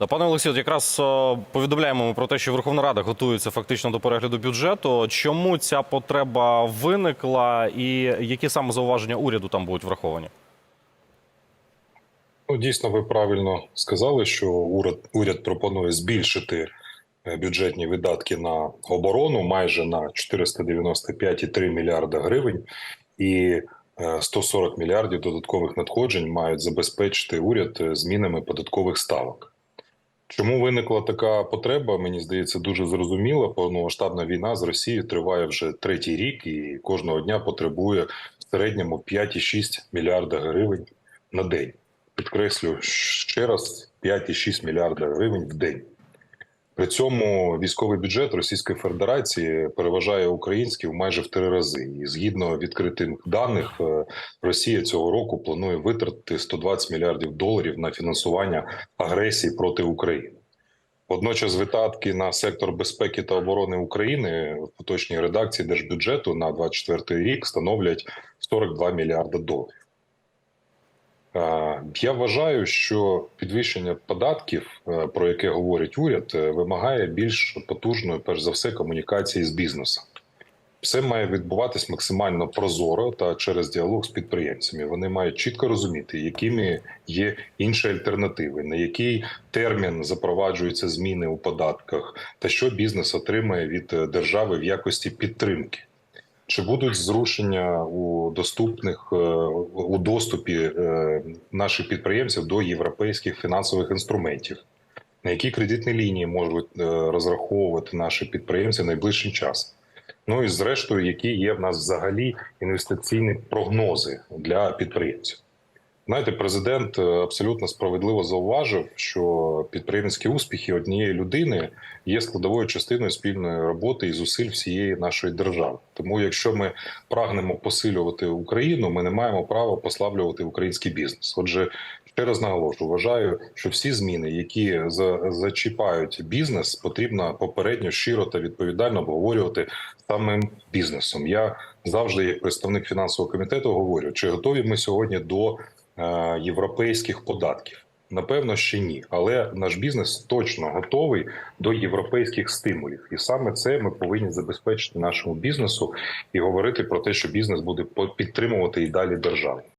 Да, пане Олексію, якраз е, повідомляємо ми про те, що Верховна Рада готується фактично до перегляду бюджету. Чому ця потреба виникла, і які саме зауваження уряду там будуть враховані? Ну, дійсно, ви правильно сказали, що уряд, уряд пропонує збільшити е, бюджетні видатки на оборону майже на 495,3 мільярда гривень, і е, 140 мільярдів додаткових надходжень мають забезпечити уряд е, змінами податкових ставок. Чому виникла така потреба? Мені здається, дуже зрозуміла. Повномасштабна війна з Росією триває вже третій рік, і кожного дня потребує в середньому 5,6 мільярда гривень на день підкреслю ще раз 5,6 мільярда гривень в день. При цьому військовий бюджет Російської Федерації переважає український в майже в три рази. І згідно відкритих даних, е, Росія цього року планує витратити 120 мільярдів доларів на фінансування агресії проти України. Водночас видатки на сектор безпеки та оборони України в поточній редакції держбюджету на 2024 рік становлять 42 мільярда доларів. Е, Я вважаю, що підвищення податків, е, про яке говорить уряд, е, вимагає більш потужної, перш за все, комунікації з бізнесом. Все має відбуватись максимально прозоро та через діалог з підприємцями. Вони мають чітко розуміти, якими є інші альтернативи, на який термін запроваджуються зміни у податках, та що бізнес отримає від держави в якості підтримки. Чи будуть зрушення у доступних е, у доступі е, наших підприємців до європейських фінансових інструментів? На які кредитні лінії можуть е, розраховувати наші підприємці найближчим часом? Ну і зрештою, які є в нас взагалі інвестиційні прогнози для підприємців? Знаєте, президент е, абсолютно справедливо зауважив, що підприємницькі успіхи однієї людини є складовою частиною спільної роботи і зусиль всієї нашої держави. Тому, якщо ми прагнемо посилювати Україну, ми не маємо права послаблювати український бізнес. Отже, ще раз наголошую, вважаю, що всі зміни, які за- зачіпають бізнес, потрібно попередньо щиро та відповідально обговорювати самим бізнесом. Я завжди, як представник фінансового комітету, говорю, чи готові ми сьогодні до е, європейських податків. Напевно, ще ні, але наш бізнес точно готовий до європейських стимулів, і саме це ми повинні забезпечити нашому бізнесу і говорити про те, що бізнес буде підтримувати і далі державу.